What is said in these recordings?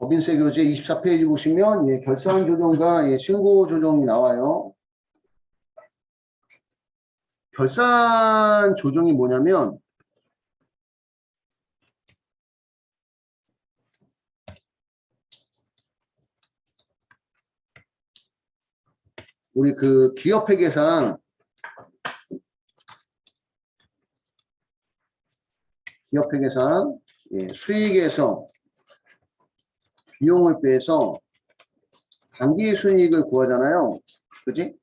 법인세 교재 24페이지 보시면 예, 결산 조정과 예, 신고 조정이 나와요. 결산 조정이 뭐냐면 우리 그 기업 회계상 기업 회계상 예, 수익에서 비용을 빼서 단기 순이익을 구하잖아요. 그지?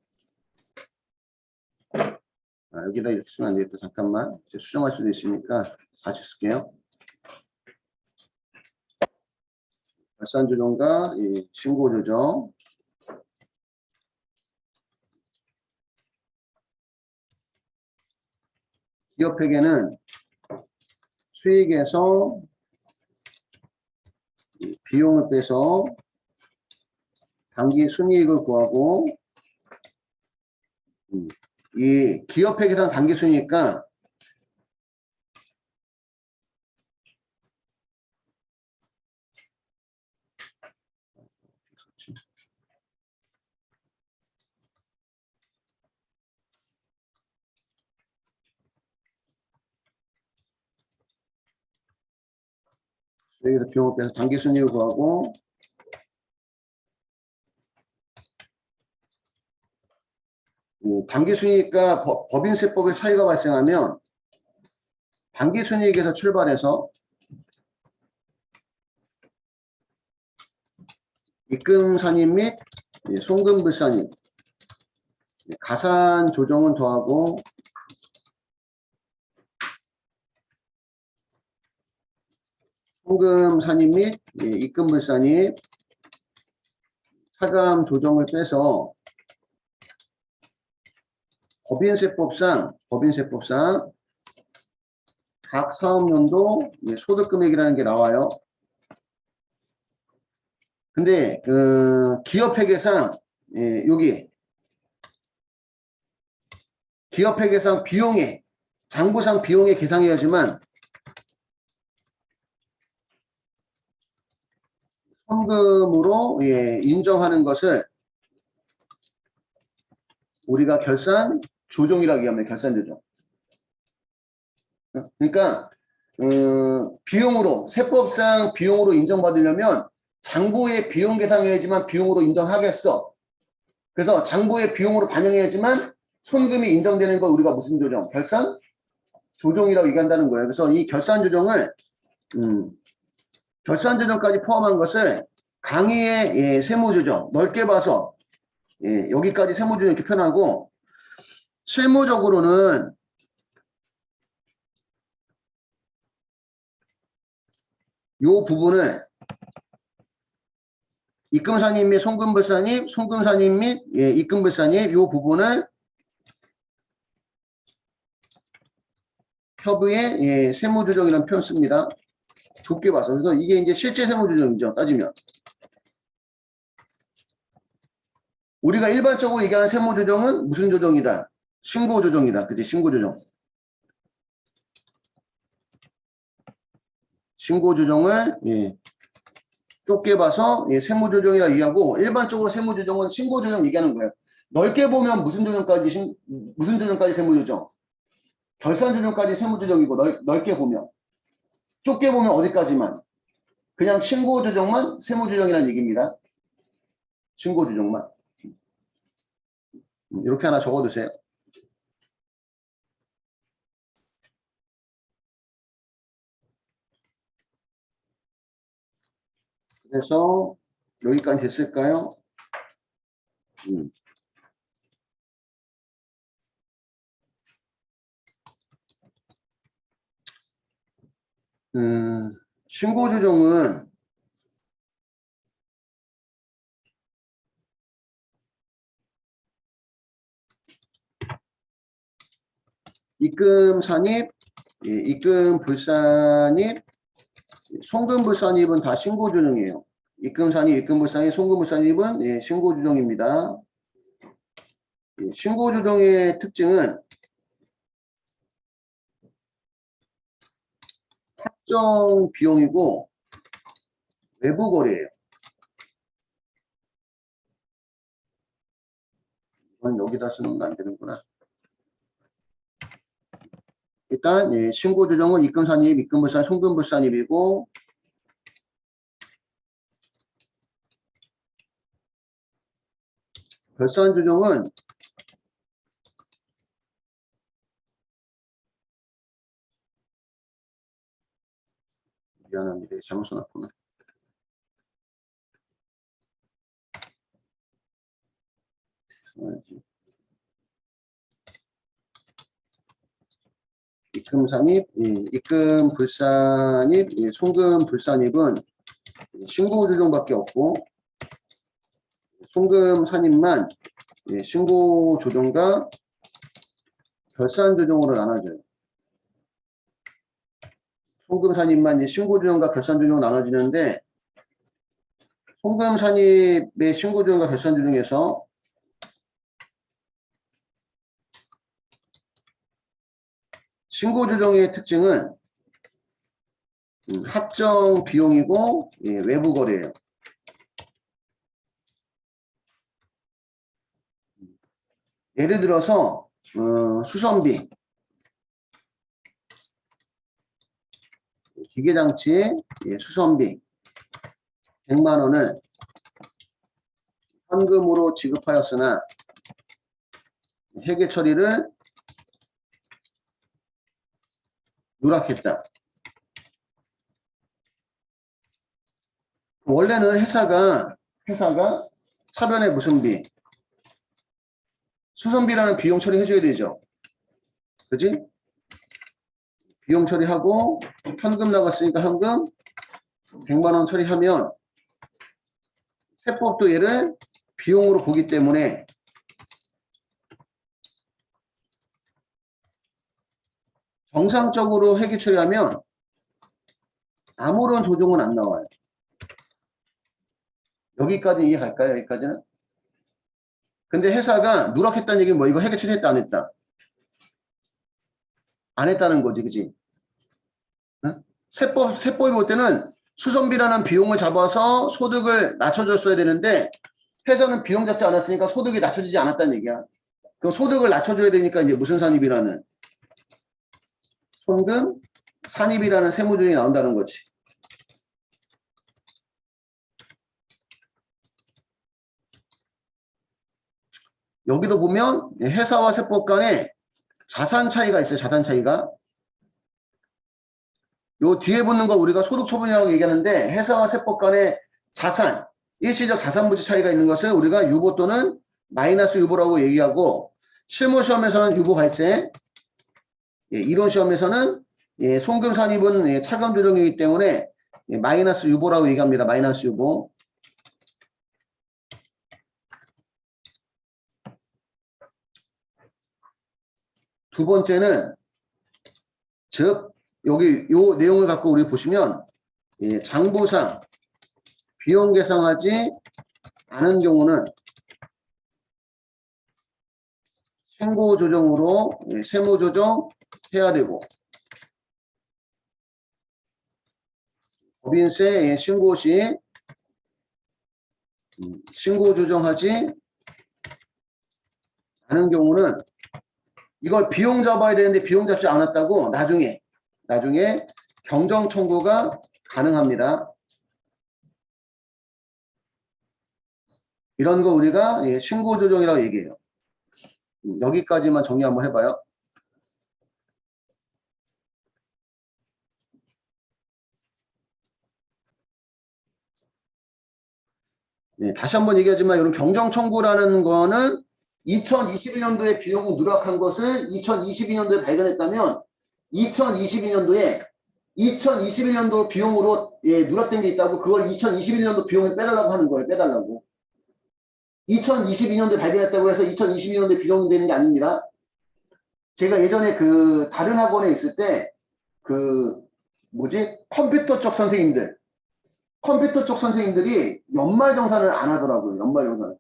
아, 여기다 이렇게 쓰면 안 되겠다. 잠깐만. 수정할 수도 있으니까 다시 쓸게요. 결산 조정과 이 신고 조정. 기업회계는 수익에서 이 비용을 빼서 단기 순이익을 구하고 음, 이 기업회계상 단기 순이니까 비용을 빼서 단기 순이익을 구하고 음, 단기 순이익과 법- 법인세법의 차이가 발생하면 단기 순이익에서 출발해서 입금 산입 및 예, 송금 불산입 예, 가산 조정은 더하고 송금 산입 및 예, 입금 불산입 차감 조정을 빼서 법인세법상 법인세법상 각 사업연도 예, 소득금액이라는 게 나와요. 근데 그 기업회계상 예, 여기 기업회계상 비용에 장부상 비용에 계상해야지만 현금으로 예, 인정하는 것을 우리가 결산 조정이라고 얘기합니다. 결산 조정. 그러니까 음, 비용으로 세법상 비용으로 인정받으려면 장부의 비용 계상해야지만 비용으로 인정하겠어. 그래서 장부의 비용으로 반영해야지만 손금이 인정되는 걸 우리가 무슨 조정? 결산 조정이라고 얘기한다는 거예요. 그래서 이 결산 조정을 음, 결산 조정까지 포함한 것을 강의의 예, 세무 조정 넓게 봐서 예, 여기까지 세무 조정 이렇게 표현하고 실무적으로는 요 부분을 입금산입 및 송금불산입, 송금산입 및 예, 입금불산입 요 부분을 협의의 예, 세무조정이라는 표현 씁니다. 좁게 봐서. 그래서 이게 이제 실제 세무조정이죠. 따지면. 우리가 일반적으로 얘기하는 세무조정은 무슨 조정이다? 신고조정이다. 그지? 신고조정. 신고조정을 예, 좁게 봐서 예, 세무조정이라 얘기하고 일반적으로 세무조정은 신고조정 얘기하는 거예요. 넓게 보면 무슨 조정까지 신, 무슨 조정까지 세무조정? 결산조정까지 세무조정이고 넓, 넓게 보면 좁게 보면 어디까지만 그냥 신고 조정만 세무 조정이라는 얘기입니다. 신고 조정만 음, 이렇게 하나 적어두세요. 그래서 여기까지 됐을까요? 음. 음, 신고 조정은 입금 산입, 예, 입금 불산입, 송금 불산입은 다 신고 조정이에요. 입금 산입, 입금 불산입, 송금 불산입은 예, 신고 조정입니다. 예, 신고 조정의 특징은 특정 비용이고 외부 거래예요. 이건 여기다 쓰는 거안 되는구나. 일단 예, 신고 조정은 입금 산입, 입금 불산, 송금 불산입이고 결산 조정은 미안합니다. 잘못 써놨구나. 입금 산입, 예, 입금 불산입, 예, 송금 불산입은 신고 조정밖에 없고 송금 산입만 예, 신고 조정과 결산 조정으로 나눠져요. 송금 산입만 이제 신고 조정과 결산 조정으로 나눠지는데 송금 산입의 신고 조정과 결산 조정에서 신고 조정의 특징은 음, 합정 비용이고 예, 외부 거래예요. 예를 들어서 어, 수선비, 기계장치 예, 수선비 100만 원을 현금으로 지급하였으나 회계 처리를 누락했다. 원래는 회사가 회사가 차변에 무슨 비 수선비라는 비용 처리 해줘야 되죠. 그지? 비용 처리하고 현금 나갔으니까 현금 100만 원 처리하면 세법도 얘를 비용으로 보기 때문에 정상적으로 회계 처리하면 아무런 조정은 안 나와요. 여기까지 이해 갈까요? 여기까지는? 근데 회사가 누락했다는 얘기는 뭐 이거 회계 처리했다 안 했다? 안 했다는 거지, 그지? 어? 세법, 세법이 볼 때는 수선비라는 비용을 잡아서 소득을 낮춰줬어야 되는데 회사는 비용 잡지 않았으니까 소득이 낮춰지지 않았다는 얘기야. 그럼 소득을 낮춰줘야 되니까 이제 무슨 산입이라는 송금 산입이라는 세무조정이 나온다는 거지. 여기도 보면 회사와 세법 간에 자산 차이가 있어요. 자산 차이가. 요 뒤에 붙는 거 우리가 소득 처분이라고 얘기하는데 회사와 세법 간에 자산, 일시적 자산 부지 차이가 있는 것을 우리가 유보 또는 마이너스 유보라고 얘기하고 실무 시험에서는 유보 발생, 예, 이론 시험에서는 예, 송금 산입은 예, 차감 조정이기 때문에 예, 마이너스 유보라고 얘기합니다. 마이너스 유보. 두 번째는 즉 여기 요 내용을 갖고 우리 보시면 예, 장부상 비용 계상하지 않은 경우는 신고 조정으로 예, 세무 조정 해야 되고 법인세 예, 신고 시 음, 신고 조정하지 않은 경우는 이걸 비용 잡아야 되는데 비용 잡지 않았다고 나중에 나중에 경정 청구가 가능합니다. 이런 거 우리가 예, 신고 조정이라고 얘기해요. 음, 여기까지만 정리 한번 해봐요. 네, 다시 한번 얘기하지만 이런 경정 청구라는 거는 2021년도에 비용을 누락한 것을 2022년도에 발견했다면 2022년도에 2021년도 비용으로 예, 누락된 게 있다고 그걸 2021년도 비용에 빼달라고 하는 거예요. 빼달라고. 2022년도에 발견했다고 해서 2022년도에 비용이 되는 게 아닙니다. 제가 예전에 그 다른 학원에 있을 때 그 뭐지 컴퓨터 쪽 선생님들 컴퓨터 쪽 선생님들이 연말정산을 안 하더라고요. 연말정산.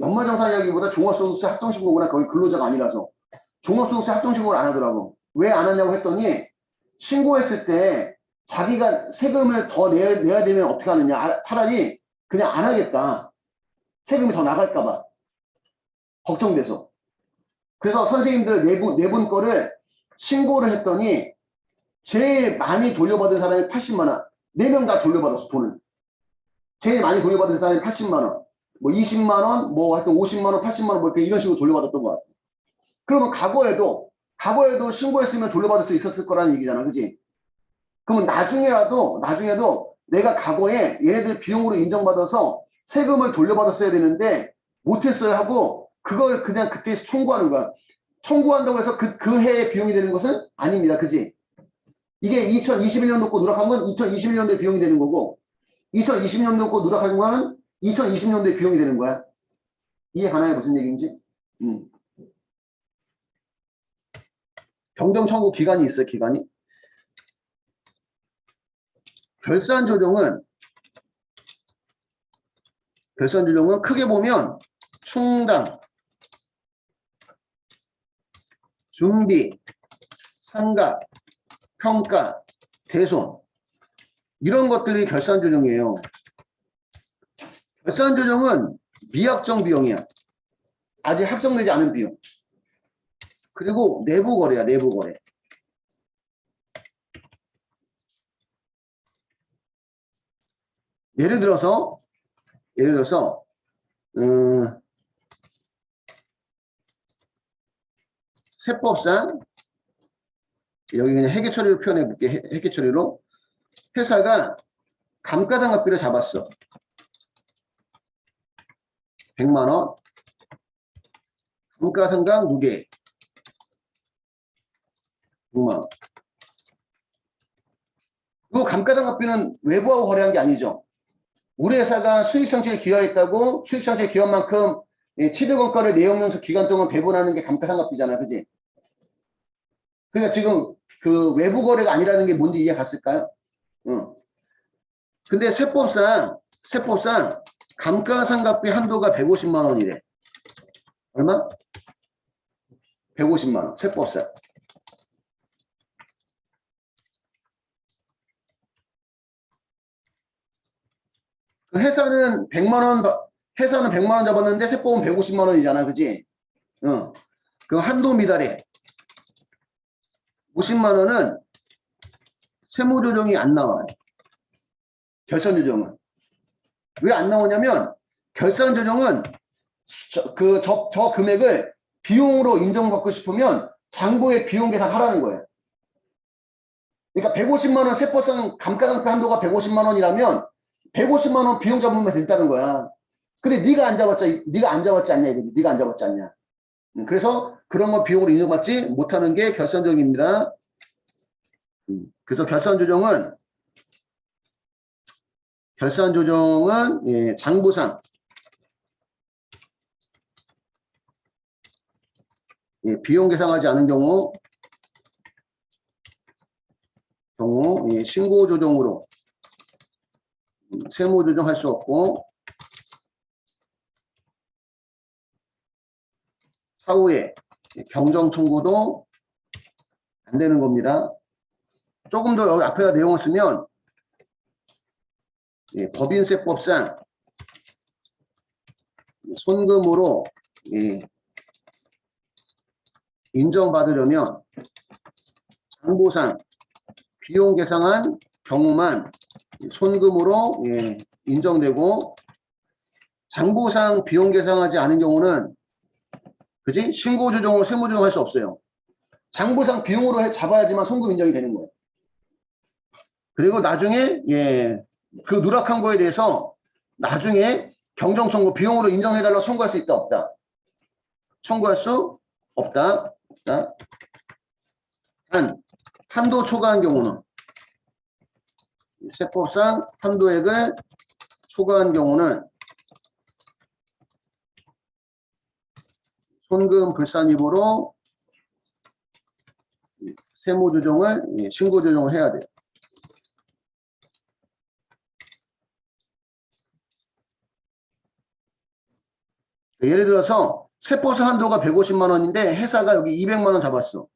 연말정산 이야기보다 종합소득세 합동신고구나 거의 근로자가 아니라서 종합소득세 합동신고를 안 하더라고. 왜 안 하냐고 했더니 신고했을 때 자기가 세금을 더 내야, 내야 되면 어떻게 하느냐. 아, 차라리 그냥 안 하겠다. 세금이 더 나갈까봐. 걱정돼서. 그래서 선생님들 내분, 내분 거를 신고를 했더니 제일 많이 돌려받은 사람이 80만 원. 네 명 다 돌려받았어, 돈을. 제일 많이 돌려받은 사람이 80만 원. 뭐 20만 원, 뭐 하여튼 50만 원, 80만 원, 뭐 이렇게 이런 식으로 돌려받았던 것 같아. 그러면 과거에도, 과거에도 신고했으면 돌려받을 수 있었을 거라는 얘기잖아. 그지? 그러면 나중에라도, 나중에도 내가 과거에 얘네들 비용으로 인정받아서 세금을 돌려받았어야 되는데 못했어야 하고 그걸 그냥 그때 청구하는 거야. 청구한다고 해서 그, 그 해의 비용이 되는 것은 아닙니다. 그지? 이게 2021년 놓고 누락한 건 2021년도에 비용이 되는 거고 2020년 놓고 누락한 거는 2020년도에 비용이 되는 거야. 이해 가나요? 무슨 얘기인지? 음. 경정 청구 기간이 있어요. 기간이. 결산 조정은 결산 조정은 크게 보면 충당, 준비, 상각, 평가, 대손 이런 것들이 결산 조정이에요. 결산 조정은 미확정 비용이야. 아직 확정되지 않은 비용. 그리고 내부 거래야, 내부 거래. 예를 들어서 예를 들어서 음, 세법상 여기 그냥 회계 처리로 표현해 볼게. 회- 회계 처리로 회사가 감가상각비를 잡았어. 100만 원. 감가상각 무게 100만 원. 이 감가상각비는 외부하고 거래한 게 아니죠. 우리 회사가 수익 창출에 기여했다고 수익 창출에 기여한 만큼 치대 원가를 내용연수 기간 동안 배분하는 게 감가상각비잖아. 그지? 그러니까 지금 그 외부 거래가 아니라는 게 뭔지 이해 갔을까요? 응. 근데 세법상 세법상 감가상각비 한도가 150만 원이래. 얼마? 150만 원. 세법상. 그 회사는 100만 원, 바- 회사는 100만 원 잡았는데 세법은 150만 원이잖아. 그지? 응. 그 한도 미달에 50만 원은 세무 조정이 안 나와요. 결산조정은. 왜 안 나오냐면 결산 조정은 저, 그, 저, 저 금액을 비용으로 인정받고 싶으면 장부에 비용 계산하라는 거예요. 그러니까 150만 원 세법상 감가상표 한도가 150만 원이라면 150만 원 비용 잡으면 된다는 거야. 근데 네가 안 잡았자 네가 안 잡았지 않냐 이거지. 네가 안 잡았지 않냐. 음, 그래서 그런 거 비용으로 인정받지 못하는 게 결산 조정입니다. 음, 그래서 결산 조정은 결산 조정은 예, 장부상 예, 비용 계상하지 않은 경우 경우 예, 신고 조정으로 음, 세무 조정할 수 없고 차후에 경정 청구도 안 되는 겁니다. 조금 더 여기 앞에다 내용을 쓰면 예, 법인세법상 손금으로 예, 인정받으려면 장부상 비용 계상한 경우만 손금으로 예, 인정되고 장부상 비용 계상하지 않은 경우는 그지 신고 조정으로 세무 조정할 수 없어요. 장부상 비용으로 해- 잡아야지만 손금 인정이 되는 거예요. 그리고 나중에 예, 그 누락한 거에 대해서 나중에 경정 청구 비용으로 인정해달라고 청구할 수 있다 없다. 청구할 수 없다. 없다. 단 한도 초과한 경우는 세법상 한도액을 초과한 경우는 손금 불산입으로 세무 조정을 예, 신고 조정을 해야 돼요. 예를 들어서 세법상 한도가 150만 원인데 회사가 여기 200만 원 잡았어.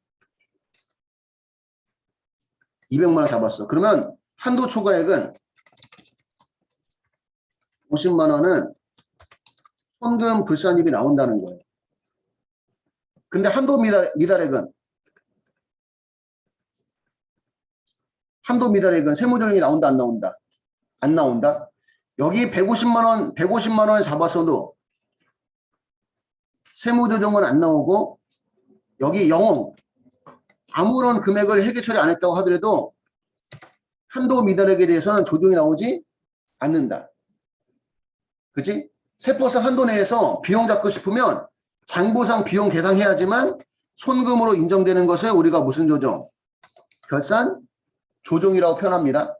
200만 원 잡았어. 그러면 한도 초과액은 50만 원은 손금 불산입이 나온다는 거예요. 근데 한도 미달, 미달액은 한도 미달액은 세무조정이 나온다 안 나온다? 안 나온다. 여기 150만 원, 150만 원 잡았어도 세무조정은 안 나오고 여기 영웅 아무런 금액을 회계 처리 안 했다고 하더라도 한도 미달액에 대해서는 조정이 나오지 않는다. 그치? 세포상 한도 내에서 비용 잡고 싶으면 장부상 비용 계상해야지만 손금으로 인정되는 것을 우리가 무슨 조정? 결산 조정이라고 표현합니다.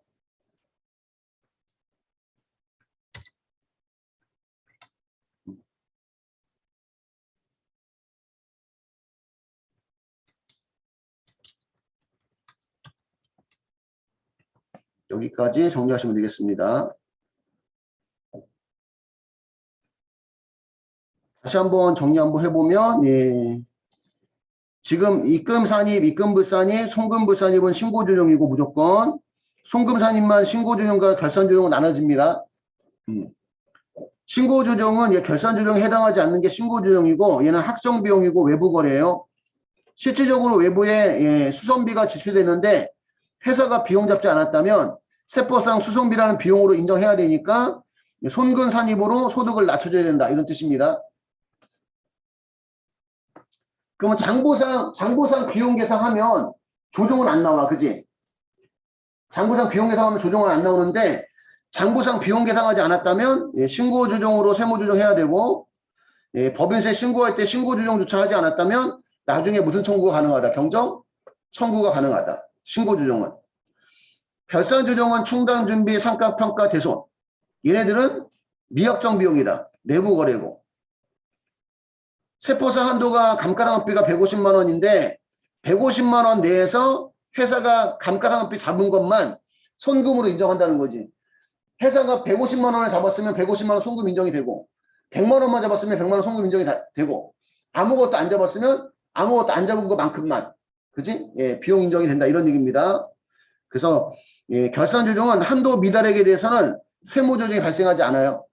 여기까지 정리하시면 되겠습니다. 다시 한번 정리 한번 해보면 예. 지금 입금 산입, 입금 불산입, 송금 불산입은 신고 조정이고 무조건 송금 산입만 신고 조정과 결산 조정은 나눠집니다. 음. 신고 조정은 예, 결산 조정에 해당하지 않는 게 신고 조정이고 얘는 학정 비용이고 외부 거래예요. 실질적으로 외부에 예, 수선비가 지출되는데 회사가 비용 잡지 않았다면 세법상 수송비라는 비용으로 인정해야 되니까 손금 산입으로 소득을 낮춰줘야 된다 이런 뜻입니다. 그러면 장부상 장부상 비용 계산하면 조정은 안 나와, 그지? 장부상 비용 계산하면 조정은 안 나오는데 장부상 비용 계산하지 않았다면 예, 신고 조정으로 세무 조정해야 되고 예, 법인세 신고할 때 신고 조정조차 하지 않았다면 나중에 무슨 청구가 가능하다? 경정 청구가 가능하다. 신고 조정은 결산 조정은 충당 준비 상가 평가 대손 얘네들은 미확정 비용이다. 내부 거래고 세포사 한도가 감가상각비가 150만 원인데 150만 원 내에서 회사가 감가상각비 잡은 것만 손금으로 인정한다는 거지. 회사가 150만 원을 잡았으면 150만 원 손금 인정이 되고 100만 원만 잡았으면 100만 원 손금 인정이 다- 되고 아무것도 안 잡았으면 아무것도 안 잡은 것만큼만 그지? 예, 비용 인정이 된다 이런 얘기입니다. 그래서 예, 결산 조정은 한도 미달액에 대해서는 세무 조정이 발생하지 않아요.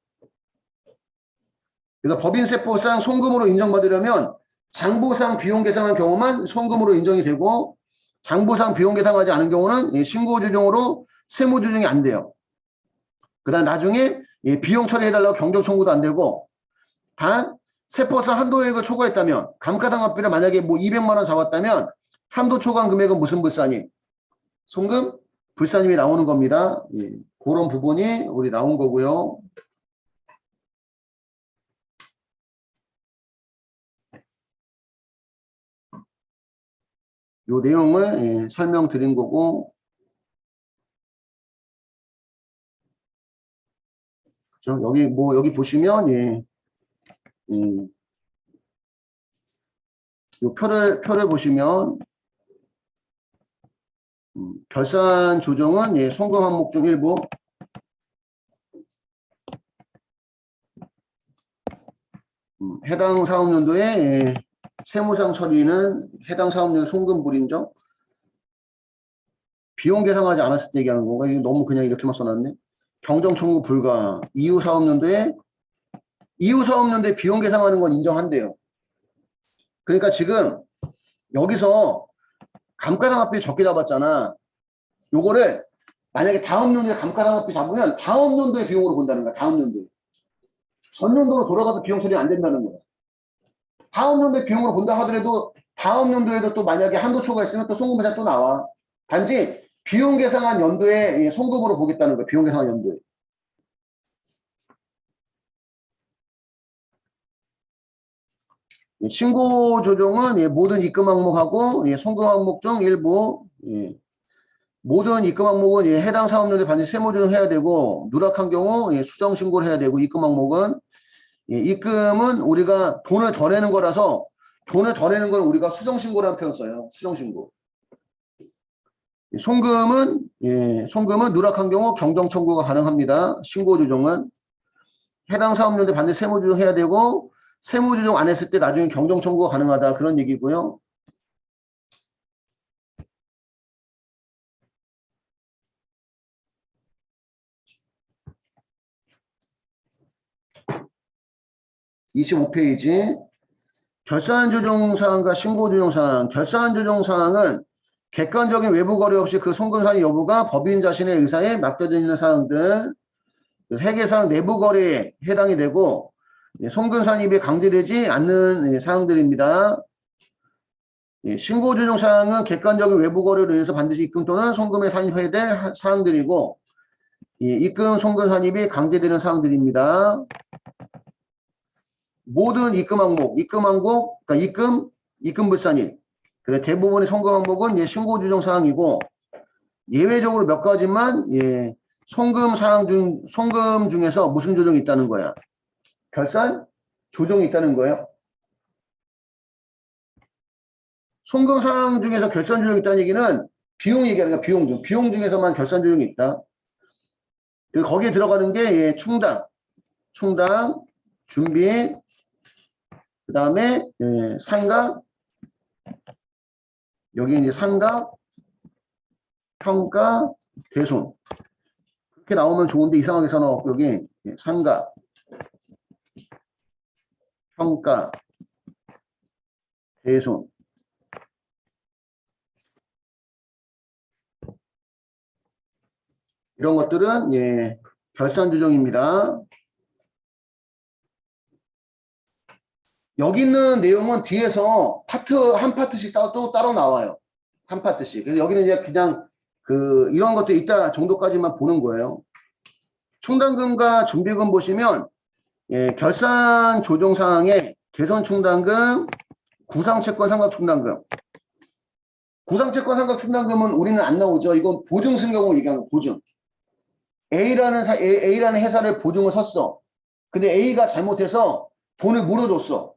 그래서 법인세법상 송금으로 인정받으려면 장부상 비용 계상한 경우만 송금으로 인정이 되고 장부상 비용 계상하지 않은 경우는 이 신고 조정으로 세무 조정이 안 돼요. 그다음 나중에 이 비용 처리해달라고 경정 청구도 안 되고 단 세법상 한도액을 초과했다면 감가상각비를 만약에 뭐 200만 원 잡았다면 한도 초과한 금액은 무슨 불산이? 송금 불산임이 나오는 겁니다. 예, 그런 부분이 우리 나온 거고요. 요 내용을 예, 설명드린 거고 그죠? 여기 뭐 여기 보시면 예, 음, 요 표를 표를 보시면 음, 결산 조정은 예, 송금 항목 중 일부 음, 해당 사업연도에 예, 세무상 처리는 해당 사업용 송금 불인정 비용 계상하지 않았을 때 얘기하는 건가? 이거 너무 그냥 이렇게만 써놨네. 경정 청구 불가 이후 사업연도에 이후 사업연도에 비용 계상하는 건 인정한대요. 그러니까 지금 여기서 감가상각비 적게 잡았잖아. 요거를 만약에 다음 연도에 감가상각비 잡으면 다음 연도의 비용으로 본다는 거야. 다음 연도에. 전 연도로 돌아가서 비용 처리 안 된다는 거야. 다음 연도에 비용으로 본다 하더라도 다음 연도에도 또 만약에 한도 초과 있으면 또 송금 회사 또 나와. 단지 비용 계상한 연도에 이 송금으로 보겠다는 거야. 비용 계상한 연도에. 신고 조정은 예, 모든 입금 항목하고 예, 송금 항목 중 일부 예, 모든 입금 항목은 예, 해당 사업연도에 반드시 세무 조정해야 되고 누락한 경우 예, 수정 신고를 해야 되고 입금 항목은 예, 입금은 우리가 돈을 더 내는 거라서 돈을 더 내는 걸 우리가 수정 신고라는 표현 써요. 수정 신고. 예, 송금은 예, 송금은 누락한 경우 경정 청구가 가능합니다. 신고 조정은 해당 사업연도에 반드시 세무 조정해야 되고 세무조정 안 했을 때 나중에 경정 청구가 가능하다 그런 얘기고요. 25페이지 결산 조정 사항과 신고 조정 사항. 결산 조정 사항은 객관적인 외부 거래 없이 그 송금 사항 여부가 법인 자신의 의사에 맡겨져 있는 사항들. 회계상 내부 거래에 해당이 되고 송금 산입에 강제되지 않는 예, 사항들입니다. 예, 신고 조정 사항은 객관적인 외부 거래로 인해서 반드시 입금 또는 송금에 산입해야 될 하- 사항들이고 예, 입금 송금 산입이 강제되는 사항들입니다. 모든 입금 항목, 입금 항목, 그러니까 입금, 입금 불산입. 그 대부분의 송금 항목은 예, 신고 조정 사항이고 예외적으로 몇 가지만 예, 송금 사항 중 송금 중에서 무슨 조정이 있다는 거야? 결산 조정이 있다는 거예요. 송금 사항 중에서 결산 조정이 있다는 얘기는 비용 얘기하는 거야. 비용 중 비용 중에서만 결산 조정이 있다. 그 거기에 들어가는 게 예, 충당, 충당, 준비, 그 다음에 예, 상각, 여기 이제 상각, 평가, 대손. 그렇게 나오면 좋은데 이상하게 써놓고 여기 예, 상각, 평가, 대손. 이런 것들은 예, 결산 조정입니다. 여기 있는 내용은 뒤에서 파트 한 파트씩 따- 또 따로 나와요. 한 파트씩. 그래서 여기는 이제 그냥 그 이런 것도 있다 정도까지만 보는 거예요. 충당금과 준비금 보시면 예, 결산 조정 사항에 개선 충당금, 구상 채권 상각 충당금. 구상 채권 상각 충당금은 우리는 안 나오죠. 이건 보증 쓴 경우 얘기하는 거 보증. A라는 사, A, A라는 회사를 보증을 섰어. 근데 A가 잘못해서 돈을 물어줬어.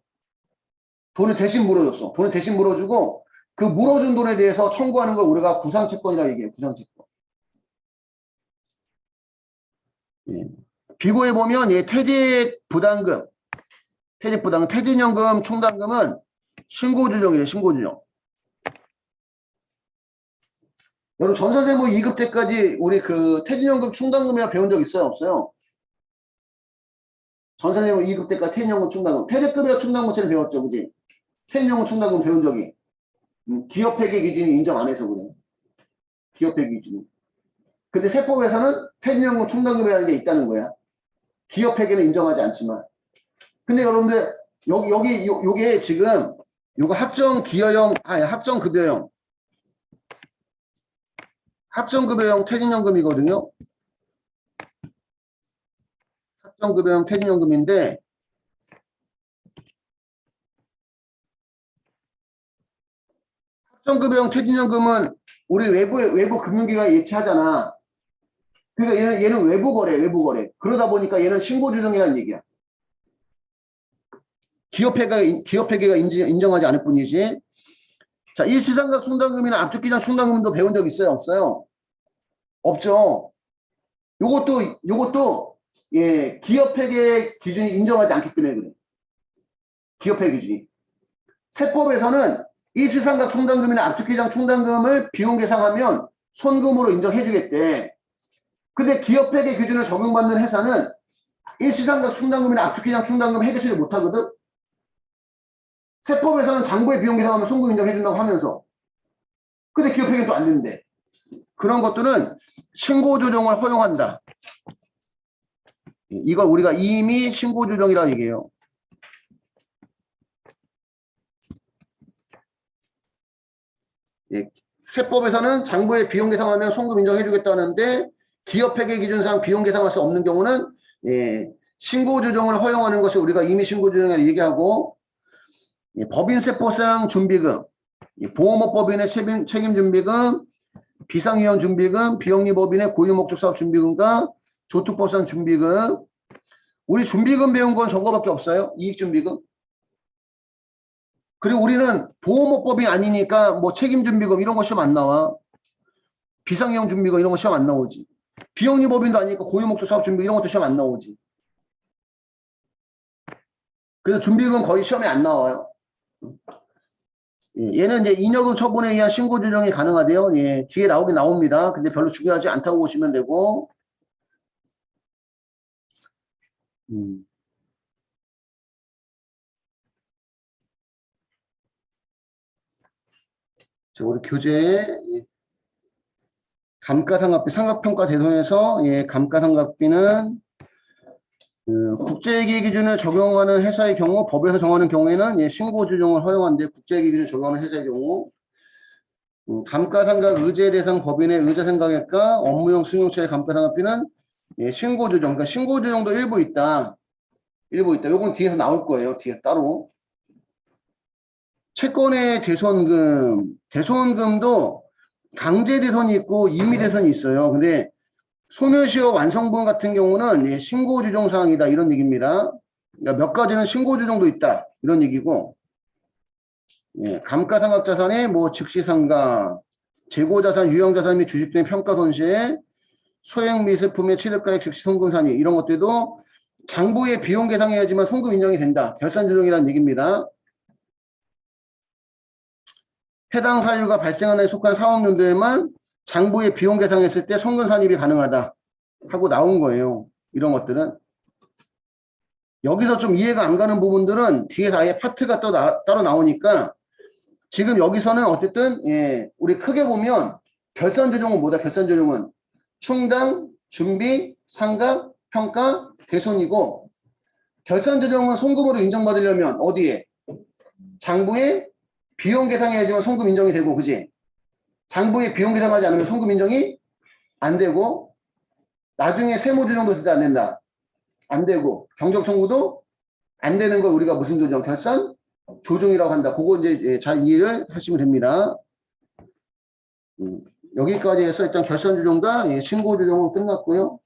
돈을 대신 물어줬어. 돈을 대신 물어주고 그 물어준 돈에 대해서 청구하는 걸 우리가 구상채권이라고 얘기해요. 구상채권. 예. 비고에 보면 예, 퇴직 부담금, 퇴직 부담금, 퇴직연금 충당금은 신고 조정이래. 신고 조정. 여러분 전사세무 2급 때까지 우리 그 퇴직연금 충당금이라 배운 적 있어요? 없어요? 전사세무 2급 때까지 퇴직연금 충당금. 퇴직급여 충당금체를 배웠죠. 그지? 퇴직연금 충당금 배운 적이. 음, 기업회계 기준이 인정 안 해서 그래. 기업회계 기준이. 근데 세법에서는 퇴직연금 충당금이라는 게 있다는 거야. 기업회계는 인정하지 않지만. 근데 여러분들 여기 여기 요, 요게 지금 요거 학정 기여형 아니 학정 급여형 학정 급여형 퇴직연금이거든요. 학정 급여형 퇴직연금인데 학정 급여형 퇴직연금은 우리 외부 외부 금융기관 예치하잖아. 그러니까 얘는 얘는 외부 거래, 외부 거래. 그러다 보니까 얘는 신고 조정이라는 얘기야. 기업회가 기업회계가 인지, 인정하지 않을 뿐이지. 자, 일시상각 충당금이나 압축기장 충당금도 배운 적 있어요? 없어요? 없죠. 요것도, 요것도, 예, 기업회계 기준이 인정하지 않기 때문에 그래. 기업회계 기준이. 세법에서는 일시상각 충당금이나 압축기장 충당금을 비용 계상하면 손금으로 인정해주겠대. 근데 기업회계 기준을 적용받는 회사는 일시상각 충당금이나 압축기장 충당금 해결치를 못하거든? 세법에서는 장부의 비용 계산하면 송금 인정해준다고 하면서 근데 기업회계는 또안 된대. 그런 것들은 신고 조정을 허용한다. 이걸 우리가 이미 신고 조정이라고 얘기해요. 예, 세법에서는 장부의 비용 계산하면 송금 인정해주겠다는데 기업 회계 기준상 비용 계산할 수 없는 경우는 예, 신고 조정을 허용하는 것을 우리가 이미 신고 조정이라고 얘기하고 예, 법인세법상 준비금, 예, 보험업법인의 책임, 책임 준비금, 비상위험 준비금, 비영리법인의 고유목적 사업 준비금과 조투법상 준비금. 우리 준비금 배운 건 저거밖에 없어요. 이익준비금. 그리고 우리는 보험업법이 아니니까 뭐 책임준비금 이런 거 시험 안 나와. 비상위험 준비금 이런 거 시험 안 나오지. 비영리법인도 아니니까 고유 목적 사업 준비 이런 것도 시험 안 나오지. 그래서 준비금 거의 시험에 안 나와요. 음. 얘는 이제 인여금 처분에 의한 신고 조정이 가능하대요. 예, 뒤에 나오긴 나옵니다. 근데 별로 중요하지 않다고 보시면 되고. 음. 자, 우리 교재 예. 감가상각비, 상각평가 대손에서 예, 감가상각비는 그 국제기 기준을 적용하는 회사의 경우 법에서 정하는 경우에는 예, 신고 조정을 허용한데 국제기 기준을 적용하는 회사의 경우 음, 감가상각 의제 대상 법인의 의자 상각액과 업무용 승용차의 감가상각비는 예, 신고 조정, 그러니까 신고 조정도 일부 있다. 일부 있다. 요건 뒤에서 나올 거예요. 뒤에 따로. 채권의 대손금, 대손금도 강제 대손이 있고 임의 대손이 있어요. 근데 소멸시효 완성분 같은 경우는 예, 신고 조정 사항이다 이런 얘기입니다. 그러니까 몇 가지는 신고 조정도 있다 이런 얘기고 예, 감가상각 자산의 뭐 즉시 상각, 재고 자산, 유형 자산 및 주식 등의 평가 손실, 소액 미술품의 취득가액 즉시 송금 산의 이런 것들도 장부의 비용 계상해야지만 송금 인정이 된다. 결산 조정이라는 얘기입니다. 해당 사유가 발생한 데 속한 사업연도에만 장부의 비용 계상했을 때 송금 산입이 가능하다 하고 나온 거예요. 이런 것들은 여기서 좀 이해가 안 가는 부분들은 뒤에서 아예 파트가 또 나- 따로 나오니까 지금 여기서는 어쨌든 예, 우리 크게 보면 결산 조정은 뭐다? 결산 조정은 충당, 준비, 상각, 평가, 대손이고 결산 조정은 송금으로 인정받으려면 어디에? 장부에 비용 계상해야지만 송금 인정이 되고 그지? 장부에 비용 계상하지 않으면 송금 인정이 안 되고 나중에 세무 조정도 된다 안 된다? 안 되고 경적 청구도 안 되는 걸 우리가 무슨 조정? 결산 조정이라고 한다. 그거 이제 예, 잘 이해를 하시면 됩니다. 음, 여기까지 해서 일단 결산 조정과 예, 신고 조정은 끝났고요.